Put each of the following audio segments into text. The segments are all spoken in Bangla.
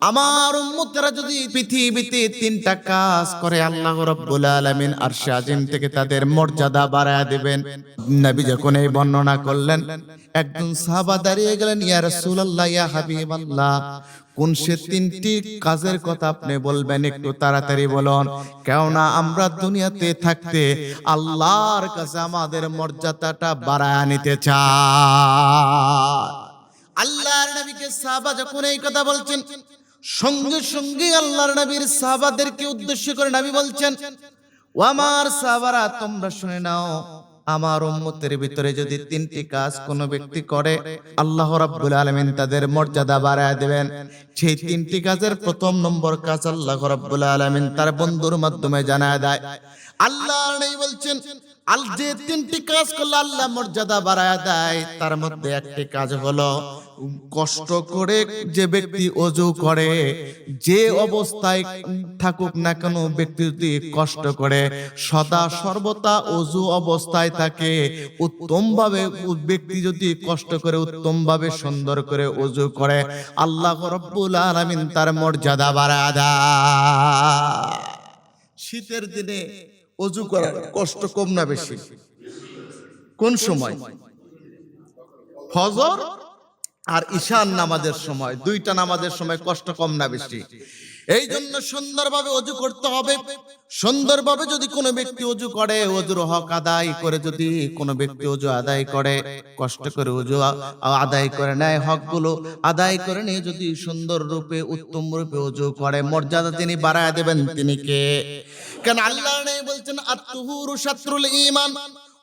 আমার উম্মতেরা যদি পৃথিবীতে তিনটা কাজ করে, আল্লাহ রাব্বুল আলামিন আরশে আজিম থেকে তাদের মর্যাদা বাড়ায় দিবেন। নবী যখন এই বর্ণনা করলেন, একজন সাহাবা দাঁড়িয়ে গেলেন, ইয়া রাসূলুল্লাহ, ইয়া হাবিবাল্লাহ, কোন সে তিনটি কাজের কথা আপনি বলবেন? একটু তাড়াতাড়ি বলুন। কেননা আমরা দুনিয়াতে থাকতে আল্লাহর কাছে আমাদের মর্যাদাটা বাড়ায় নিতে চাই। আল্লাহর নবীকে সাহাবা যখন এই কথা বলছেন সঙ্গে সঙ্গে আল্লাহর নবীর সাহাবাদেরকে উদ্দেশ্য করে নবী বলছেন, ও আমার সাহাবারা, তোমরা শুনে নাও, আমার উম্মতের ভিতরে যদি তিনটি কাজ কোনো ব্যক্তি করে, আল্লাহ রাব্বুল আলামিন তাদের মর্যাদা বাড়ায় দেবেন। সেই তিনটি কাজের প্রথম নম্বর কাজ আল্লাহ রাব্বুল আলামিন তার বন্ধুর মাধ্যমে জানায় দেয়। আল্লাহ নেই বলছেন, আল যে তিনটি কাজ করলে আল্লাহ মর্যাদা বাড়ায় দেয়, তার মধ্যে একটি কাজ হলো কষ্ট করে যে ব্যক্তি অজু করে, যে অবস্থায় থাকুক না কেন ব্যক্তি যদি কষ্ট করে, সদা সর্বদা অজু অবস্থায় থাকে। উত্তম ভাবে ব্যক্তি যদি কষ্ট করে উত্তম ভাবে সুন্দর করে অজু করে, আল্লাহ রব্বুল আলামিন তার মর্যাদা বাড়ায় দেয়। শীতের দিনে অজু করার কষ্ট কম না বেশি? কোন সময়? ফজর আর ঈশান নামাজের সময় দুইটা নামাজের সময় কষ্ট কম না বেশি। এই জন্য সুন্দরভাবে অজু করতে হবে। সুন্দরভাবে যদি কোনো ব্যক্তি অজু করে অজুর হক আদায় করে যদি কোনো ব্যক্তি অজু আদায় করে কষ্ট করে অজু আদায় করে নেয় হকগুলো আদায় করে নিয়ে যদি সুন্দর রূপে উত্তম রূপে অজু করে মর্যাদা তিনি বাড়ায় দেবেন তিনি কে? কেন আল্লাহ নেই বলছেন আত্মহুরু শাত্রুল ঈমান।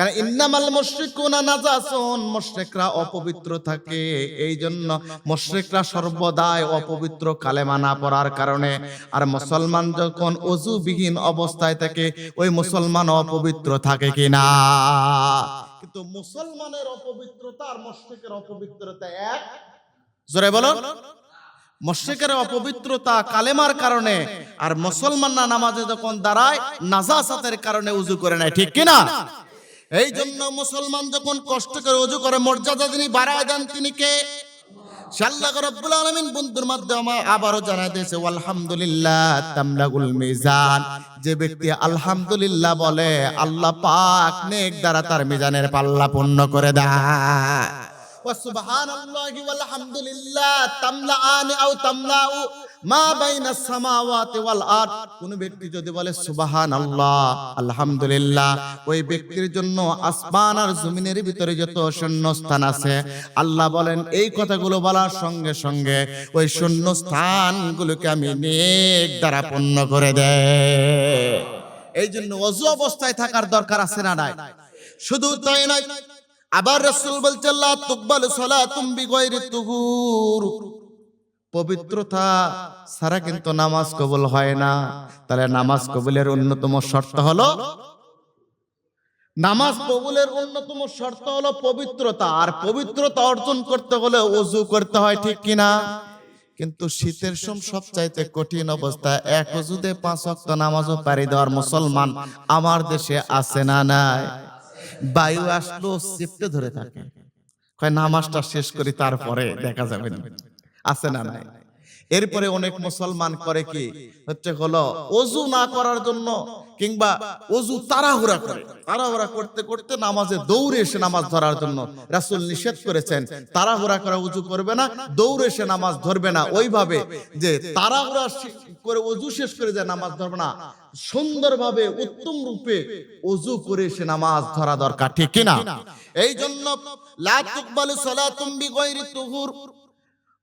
কারণ ইন্নামাল মুশরিকুনা নাজাসুন, মুশরিকরা অপবিত্র থাকে। এই জন্য মুশরিকরা সর্বদাই অপবিত্র কালেমা না পড়ার কারণে। আর মুসলমান যখন অবস্থায় থাকে, ওই মুসলমান অপবিত্র থাকে কিনা? কিন্তু মুসলমানের অপবিত্রতা আর মুশরিকের অপবিত্রতা এক। জোরে অপবিত্রতা কালেমার কারণে, আর মুসলমানরা নামাজে যখন দাঁড়ায়, নাজাসাতের কারণে উজু করে নেয়, ঠিক কিনা? এই জন্য মুসলমান যখন কষ্ট করে অজু করে, মর্যাদা তিনি বাড়ায় দেন তিনি কে? জানাই দিয়েছে মিজান। যে ব্যক্তি আলহামদুলিল্লাহ বলে, আল্লাহ পাক নেক দ্বারা তার মিজানের পাল্লা পূর্ণ করে দেয়। মা বাইনাস সামাওয়াতি ওয়াল আরদ। কোন ব্যক্তি যদি বলে, সুবহানাল্লাহ, আলহামদুলিল্লাহ ওই ব্যক্তির জন্য আসমান আর জমিনের ভিতরে যত শূন্য স্থান আছে, আল্লাহ বলেন, এই কথাগুলো বলার সঙ্গে সঙ্গে ওই শূন্য স্থানগুলোকে আমি নেক দ্বারা পূর্ণ করে দেয় এই জন্য অজু অবস্থায় থাকার দরকার আছে না নাই? শুধু তাই নয়, আবার রাসূল বলছে আল্লাহ তুকবাল সালাতুম বিগয়রি তুহুর। পবিত্রতা ছাড়া কিন্তু নামাজ কবুল হয় না। তাহলে নামাজ কবুলের অন্যতম শর্ত হলো নামাজ কবুলের অন্যতম শর্ত হলো পবিত্রতা। আর পবিত্রতা অর্জন করতে হলে ওযু করতে হয়, ঠিক কিনা? কিন্তু শীতের সম সবচাইতে কঠিন অবস্থা, এক ওযুতে পাঁচ ওয়াক্ত নামাজও পারি দেওয়ার মুসলমান আমার দেশে আছে না নাই। বায়ু আসলো চেপটে ধরে থাকে। কয়, নামাজটা শেষ করি তারপরে, দেখা যাবে না। আছে না নাই? এরপরে অনেক মুসলমান করে কি? হচ্ছে হলো অজু না করার জন্য কিংবা অজু তাড়াহুড়া করে। তাড়াহুড়া করতে করতে নামাজে দৌড়ে এসে নামাজ ধরার জন্য রাসূল নিষেধ করেছেন, তাড়াহুড়া করে উজু করবে না, দৌড়ে এসে নামাজ ধরবে না। ওইভাবে যে তাড়াহুড়া করে অজু শেষ করে যায় নামাজ ধরবে না, সুন্দরভাবে উত্তম রূপে অজু করে সে নামাজ ধরা দরকার, ঠিক কিনা? এই জন্য লা সালাতুম বিগয়রি তুহুর।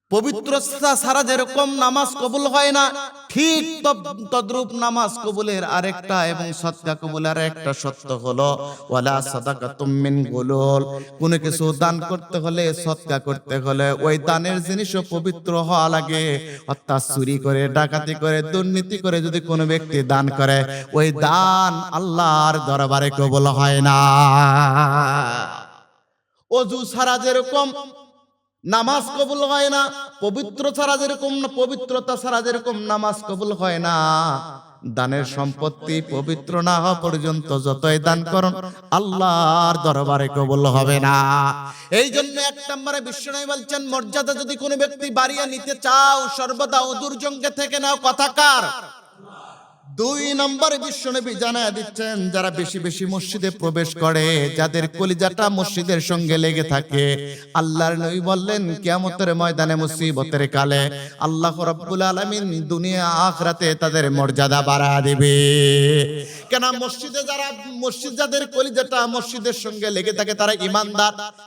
পবিত্রতা ছাড়া যেরকম নামাজ কবুল হয় না, ঠিক তদ- তদ্রূপ নামাজ কবুলের আরেকটা এবং সৎকা কবুলের একটা সত্য হলো, ওয়ালা সাদাকাতুম মিন গুলুল। কোন কিছু দান করতে হলে, সৎকা করতে হলে ওই দানের জিনিসও পবিত্র হওয়া লাগে। অর্থাৎ চুরি করে, ডাকাতি করে, দুর্নীতি করে যদি কোনো ব্যক্তি দান করে, ওই দান আল্লাহর দরবারে কবুল হয় না। অজু ছাড়া যেরকম নামাজ কবুল হয় না, পবিত্র ছাড়া যেরকম পবিত্রতা ছাড়া যেরকম নামাজ কবুল হয় না। দানের সম্পত্তি পবিত্র না হওয়া পর্যন্ত যতই দান করুন, আল্লাহর দরবারে কবুল হবে না। এই জন্য এক নম্বরে বিষ্ণু বলছেন, মর্যাদা যদি কোনো ব্যক্তি বাড়িয়ে নিতে চাও, সর্বদা অদূর জঙ্গে থেকে নাও কথাকার দুই নম্বর বিশ্বনবী জানায় দিচ্ছেন, যারা বেশি বেশি মসজিদে প্রবেশ করে, যাদের কলিজাটা মসজিদের সঙ্গে লেগে থাকে। আল্লাহর নবী বললেন, কিয়ামতের ময়দানে মুসিবতের কালে আল্লাহ রাব্বুল আলামিন দুনিয়া আখরাতে তাদের মর্যাদা বাড়া দেবে। কেন মসজিদে যারা মসজিদ যাদের কলিজাটা মসজিদের সঙ্গে লেগে থাকে, তারা ইমানদার।